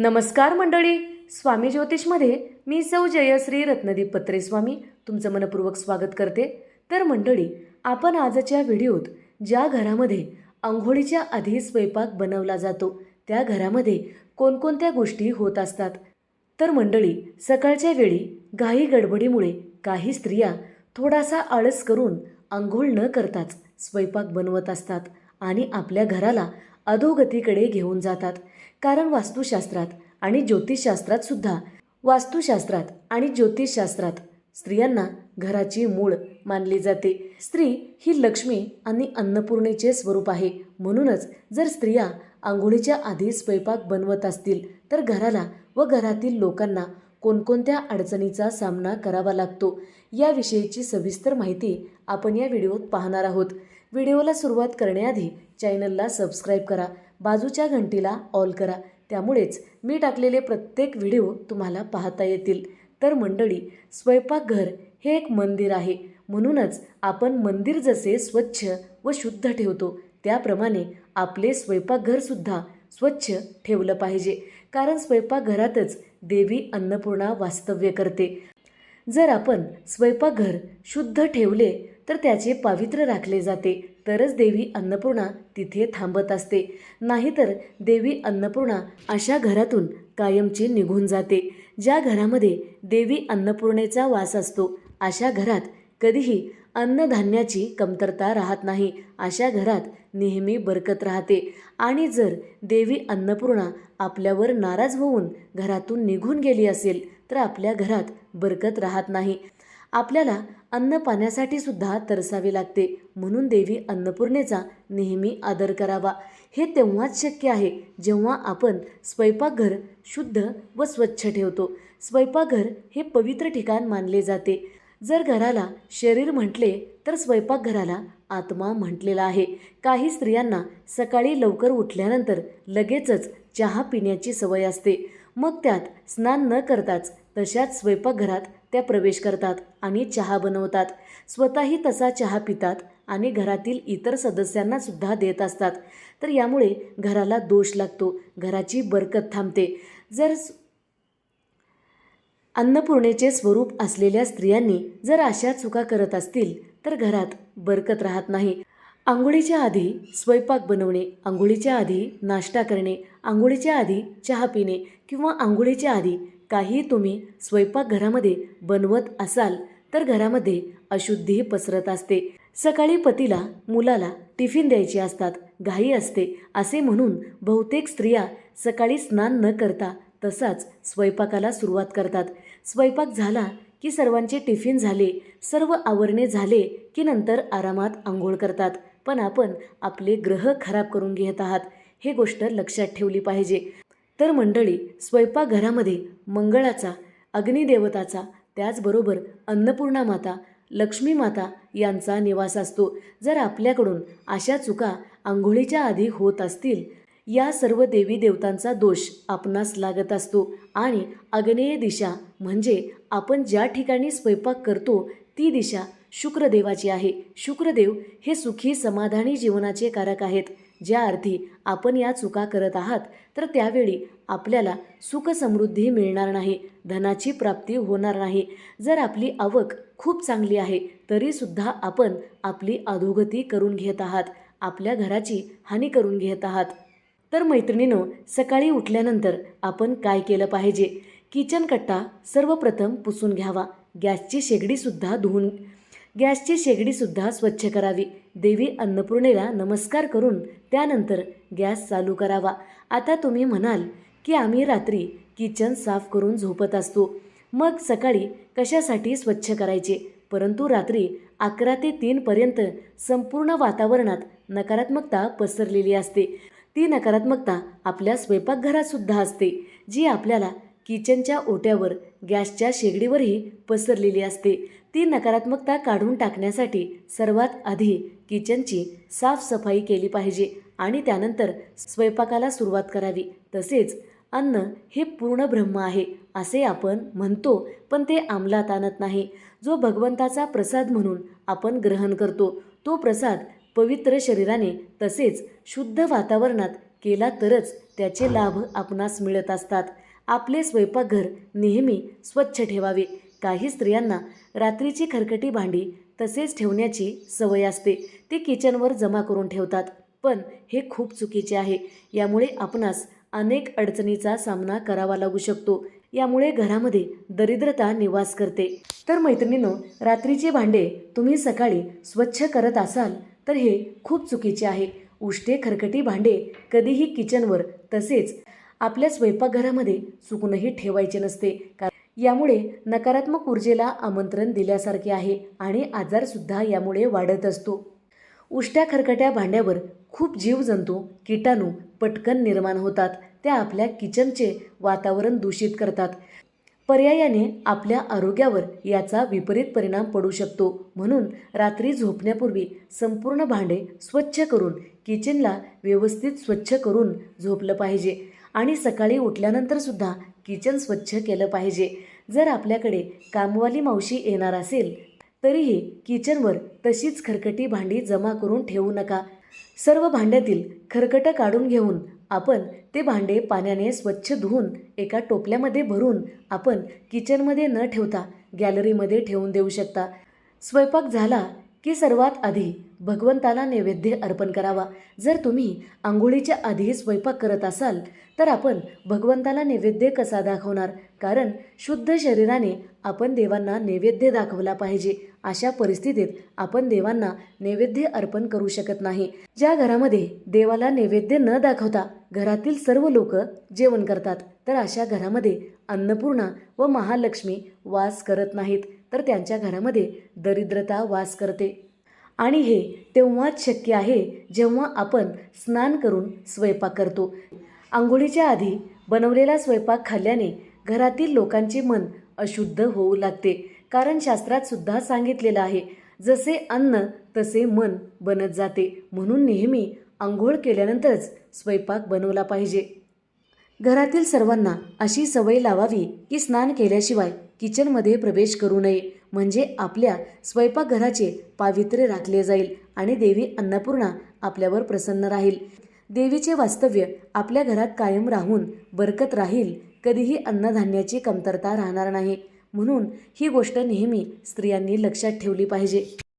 नमस्कार मंडळी. स्वामी ज्योतिषमध्ये मी सौ जयश्री रत्नदीप पत्रे स्वामी तुमचं मनपूर्वक स्वागत करते. तर मंडळी आपण आजच्या व्हिडिओत ज्या घरामध्ये आंघोळीच्या आधी स्वयंपाक बनवला जातो त्या घरामध्ये कोणकोणत्या गोष्टी होत असतात? तर मंडळी सकाळच्या वेळी घाई गडबडीमुळे काही स्त्रिया थोडासा आळस करून आंघोळ न करताच स्वयंपाक बनवत असतात आणि आपल्या घराला अधोगतीकडे घेऊन जातात. कारण वास्तुशास्त्रात आणि ज्योतिषशास्त्रात सुद्धा वास्तुशास्त्रात आणि ज्योतिषशास्त्रात स्त्रियांना घराची मूळ मानली जाते. स्त्री ही लक्ष्मी आणि अन्नपूर्णेचे स्वरूप आहे. म्हणूनच जर स्त्रिया आंघोळीच्या आधी स्वयंपाक बनवत असतील तर घराला व घरातील लोकांना कोणकोणत्या अडचणीचा सामना करावा लागतो याविषयीची सविस्तर माहिती आपण या व्हिडिओत पाहणार आहोत. व्हिडिओला सुरुवात करण्याआधी चॅनलला सबस्क्राईब करा बाजूच्या घंटीला ऑल करा. त्यामुळेच मी टाकलेले प्रत्येक व्हिडिओ तुम्हाला पाहता येतील. तर मंडळी स्वयंपाकघर हे एक मंदिर आहे. म्हणूनच आपण मंदिर जसे स्वच्छ व शुद्ध ठेवतो त्याप्रमाणे आपले स्वयंपाकघरसुद्धा स्वच्छ ठेवलं पाहिजे. कारण स्वयंपाकघरातच देवी अन्नपूर्णा वास्तव्य करते. जर आपण स्वयंपाकघर शुद्ध ठेवले तर त्याचे पावित्र्य राखले जाते. तरच देवी अन्नपूर्णा तिथे थांबत असते. नाहीतर देवी अन्नपूर्णा अशा घरातून कायमची निघून जाते. ज्या घरामध्ये देवी अन्नपूर्णेचा वास असतो अशा घरात कधीही अन्नधान्याची कमतरता राहत नाही. अशा घरात नेहमी बरकत राहते. आणि जर देवी अन्नपूर्णा आपल्यावर नाराज होऊन घरातून निघून गेली असेल तर आपल्या घरात बरकत राहत नाही. आपल्याला अन्न पाण्यासाठी सुद्धा तरसावे लागते. म्हणून देवी अन्नपूर्णेचा नेहमी आदर करावा. हे तेव्हाच शक्य आहे जेव्हा आपण स्वयंपाकघर शुद्ध व स्वच्छ ठेवतो. स्वयंपाकघर हे पवित्र ठिकाण मानले जाते. जर घराला शरीर म्हटले तर स्वयंपाकघराला आत्मा म्हटलेला आहे. काही स्त्रियांना सकाळी लवकर उठल्यानंतर लगेचच चहा पिण्याची सवय असते. मग त्यात स्नान न करताच तशाच स्वयंपाकघरात त्या प्रवेश करतात आणि चहा बनवतात. स्वतःही तसा चहा पितात आणि घरातील इतर सदस्यांना सुद्धा देत असतात. तर यामुळे घराला दोष लागतो. घराची बरकत थांबते. जर अन्नपूर्णेचे स्वरूप असलेल्या स्त्रियांनी जर अशा चुका करत असतील तर घरात बरकत राहत नाही. आंघोळीच्या आधी स्वयंपाक बनवणे आंघोळीच्या आधी नाश्ता करणे आंघोळीच्या आधी चहा पिणे किंवा आंघोळीच्या आधी काही तुम्ही स्वयंपाकघरामध्ये बनवत असाल तर घरामध्ये अशुद्धी पसरत असते. सकाळी पतीला मुलाला टिफिन द्यायचे असतात घाई असते असे म्हणून बहुतेक स्त्रिया सकाळी स्नान न करता तसाच स्वयंपाकाला सुरुवात करतात. स्वयंपाक झाला की सर्वांचे टिफिन झाले सर्व आवरणे झाले की नंतर आरामात आंघोळ करतात. पण आपण आपले ग्रह खराब करून घेत आहात हे गोष्ट लक्षात ठेवली पाहिजे. तर मंडळी स्वयंपाकघरामध्ये मंगळाचा अग्निदेवताचा त्याचबरोबर अन्नपूर्णा माता लक्ष्मी माता यांचा निवास असतो. जर आपल्याकडून अशा चुका आंघोळीच्या आधी होत असतील या सर्व देवी देवतांचा दोष आपणास लागत असतो. आणि आग्नेय दिशा म्हणजे आपण ज्या ठिकाणी स्वयंपाक करतो ती दिशा शुक्रदेवाची आहे. शुक्रदेव हे सुखी समाधानी जीवनाचे कारक आहेत. ज्या अर्थी आपण या चुका करत आहात तर त्यावेळी आपल्याला सुख समृद्धी मिळणार नाही धनाची प्राप्ती होणार नाही. जर आपली आवक खूप चांगली आहे तरीसुद्धा आपण आपली अधोगती करून घेत आहात आपल्या घराची हानी करून घेत आहात. तर मैत्रिणीनं सकाळी उठल्यानंतर आपण काय केलं पाहिजे? किचन कट्टा सर्वप्रथम पुसून घ्यावा. गॅसची शेगडीसुद्धा धुवून गॅसची शेगडीसुद्धा स्वच्छ करावी. देवी अन्नपूर्णेला नमस्कार करून त्यानंतर गॅस चालू करावा. आता तुम्ही म्हणाल की आम्ही रात्री किचन साफ करून झोपत असतो. मग सकाळी कशासाठी स्वच्छ करायचे? परंतु रात्री अकरा ते तीनपर्यंत संपूर्ण वातावरणात नकारात्मकता पसरलेली असते. ती नकारात्मकता आपल्या स्वयंपाकघरातसुद्धा असते जी आपल्याला किचनच्या ओट्यावर गॅसच्या शेगडीवरही पसरलेली असते. ती नकारात्मकता काढून टाकण्यासाठी सर्वात आधी किचनची साफसफाई केली पाहिजे आणि त्यानंतर स्वयंपाकाला सुरुवात करावी. तसेच अन्न हे पूर्ण ब्रह्म आहे असे आपण म्हणतो पण ते अंमलात आणत नाही. जो भगवंताचा प्रसाद म्हणून आपण ग्रहण करतो तो प्रसाद पवित्र शरीराने तसेच शुद्ध वातावरणात केला तरच त्याचे लाभ आपणास मिळत असतात. आपले स्वयंपाकघर नेहमी स्वच्छ ठेवावे. काही स्त्रियांना रात्रीची खरकटी भांडी तसेच ठेवण्याची सवय असते. ती किचनवर जमा करून ठेवतात. पण हे खूप चुकीचे आहे. यामुळे आपणास अनेक अडचणीचा सामना करावा लागू शकतो. यामुळे घरामध्ये दरिद्रता निवास करते. तर मैत्रिणीनं रात्रीचे भांडे तुम्ही सकाळी स्वच्छ करत असाल तर हे खूप चुकीचे आहे. उष्टे खरकटी भांडे कधीही किचनवर तसेच आपल्या स्वयंपाकघरामध्ये चुकूनही ठेवायचे नसते. कारण यामुळे नकारात्मक ऊर्जेला आमंत्रण दिल्यासारखे आहे आणि आजारसुद्धा यामुळे वाढत असतो. उष्ट्या खरकट्या भांड्यावर खूप जीवजंतू किटाणू पटकन निर्माण होतात. त्या आपल्या किचनचे वातावरण दूषित करतात. पर्यायाने आपल्या आरोग्यावर याचा विपरीत परिणाम पडू शकतो. म्हणून रात्री झोपण्यापूर्वी संपूर्ण भांडे स्वच्छ करून किचनला व्यवस्थित स्वच्छ करून झोपलं पाहिजे. आणि सकाळी उठल्यानंतर सुद्धा किचन स्वच्छ केलं पाहिजे. जर आपल्याकडे कामवाली मावशी येणार असेल तरीही किचनवर तशीच खरकटी भांडी जमा करून ठेवू नका. सर्व भांड्यातील खरकटं काढून घेऊन आपण ते भांडे पाण्याने स्वच्छ धुवून एका टोपल्यामध्ये भरून आपण किचनमध्ये न ठेवता गॅलरीमध्ये ठेवून देऊ शकता. स्वयंपाक झाला की सर्वात आधी भगवंताला नैवेद्य अर्पण करावा. जर तुम्ही आंघोळीच्या आधी स्वयंपाक करत असाल तर आपण भगवंताला नैवेद्य कसा दाखवणार? कारण शुद्ध शरीराने आपण देवांना नैवेद्य दाखवला पाहिजे. अशा परिस्थितीत आपण देवांना नैवेद्य अर्पण करू शकत नाही. ज्या घरामध्ये देवाला नैवेद्य न दाखवता घरातील सर्व लोक जेवण करतात तर अशा घरामध्ये अन्नपूर्णा व महालक्ष्मी वास करत नाहीत. तर त्यांच्या घरामध्ये दरिद्रता वास करते. आणि हे तेव्हाच शक्य आहे जेव्हा आपण स्नान करून स्वयंपाक करतो. आंघोळीच्या आधी बनवलेला स्वयंपाक खाल्ल्याने घरातील लोकांचे मन अशुद्ध होऊ लागते. कारण शास्त्रात सुद्धा सांगितलेलं आहे जसे अन्न तसे मन बनत जाते. म्हणून नेहमी आंघोळ केल्यानंतरच स्वयंपाक बनवला पाहिजे. घरातील सर्वांना अशी सवय लावावी की स्नान केल्याशिवाय किचनमध्ये प्रवेश करू नये. म्हणजे आपल्या स्वयंपाकघराचे पावित्र्य राखले जाईल आणि देवी अन्नपूर्णा आपल्यावर प्रसन्न राहील. देवीचे वास्तव्य आपल्या घरात कायम राहून बरकत राहील. कधीही अन्नधान्याची कमतरता राहणार नाही. म्हणून ही गोष्ट नेहमी स्त्रियांनी लक्षात ठेवली पाहिजे.